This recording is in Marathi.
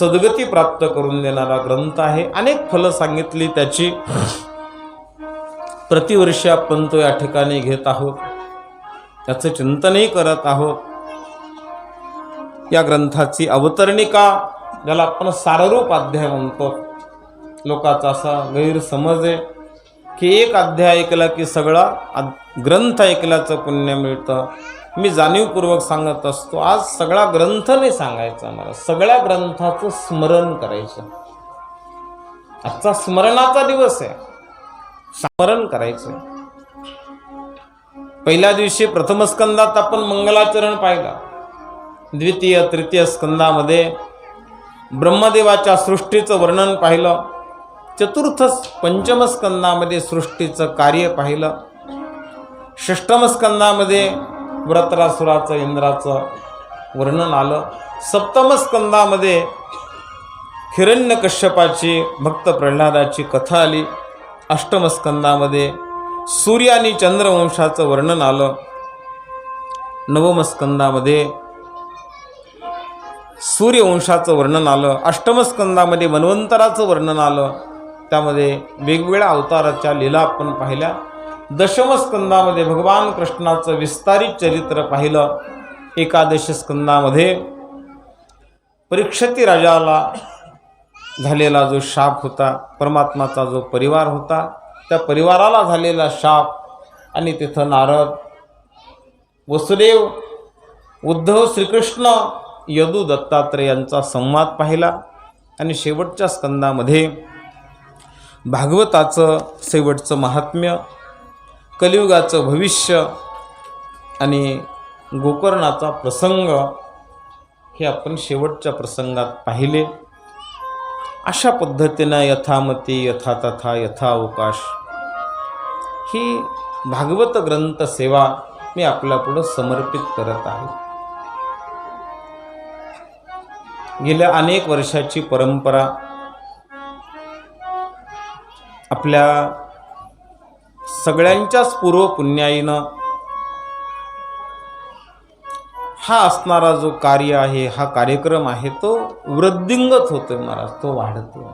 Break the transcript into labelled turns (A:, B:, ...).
A: सद्गती प्राप्त करून देणारा ग्रंथ आहे. अनेक फलं सांगितली त्याची. प्रतिवर्षी आपण तो या ठिकाणी घेत आहोत. त्याचं चिंतनही करत आहोत. या ग्रंथाची अवतरणिका ज्याला आपण साररूप अध्याय म्हणतो. लोकांचा असा गैरसमज आहे की एक अध्याय ऐकला की सगळा ग्रंथ ऐकल्याचं पुण्य मिळतं. मी जाणीवपूर्वक सांगत असतो आज सगळा ग्रंथ नाही सांगायचा मला. सगळ्या ग्रंथाचं स्मरण करायचं. आजचा स्मरणाचा दिवस आहे. स्मरण करायचं. पहिल्या दिवशी प्रथम स्कंदात आपण मंगलाचरण पाहिला. द्वितीय तृतीय स्कंदामध्ये ब्रह्मदेवाच्या सृष्टीचं वर्णन पाहिलं. चतुर्थ पंचम स्कंदामध्ये सृष्टीचं कार्य पाहिलं. षष्टम स्कंदामध्ये व्रतरासुराचं इंद्राचं वर्णन आलं. सप्तमस्कंदामध्ये हिरण्य हिरण्यकश्यपाची भक्त प्रल्हादाची कथा आली. अष्टमस्कंदामध्ये सूर्य आणि चंद्रवंशाचं वर्णन आलं. नवमस्कंदामध्ये सूर्यवंशाचं वर्णन आलं. अष्टमस्कंदामध्ये मन्वंतराचं वर्णन आलं. त्यामध्ये वेगवेगळ्या अवताराच्या लीला आपण पाहिल्या. दशम स्कंदामध्ये भगवान कृष्णाचं विस्तारित चरित्र पाहिलं. एकादश स्कंदामध्ये परीक्षती राजाला झालेला जो शाप होता परमात्माचा जो परिवार होता त्या परिवाराला झालेला शाप आणि तिथं नारद वसुदेव उद्धव श्रीकृष्ण यदू दत्तात्रय यांचा संवाद पाहिला. आणि शेवटच्या स्कंदामध्ये भागवताचं शेवटचं महात्म्य कलियुगाचं भविष्य आणि गोकर्णाचा प्रसंग हे आपण शेवटच्या प्रसंगात पाहिले. अशा पद्धतीनं यथामती यथा तथा यथा अवकाश ही भागवत ग्रंथ सेवा मी आपल्यापुढं समर्पित करत आहे. गेल्या अनेक वर्षाची परंपरा आपल्या सगळ्यांच्याच पूर्व पुण्याईनं हा असणारा जो कार्य आहे हा कार्यक्रम आहे तो वृद्धिंगत होतोय महाराज तो वाढतो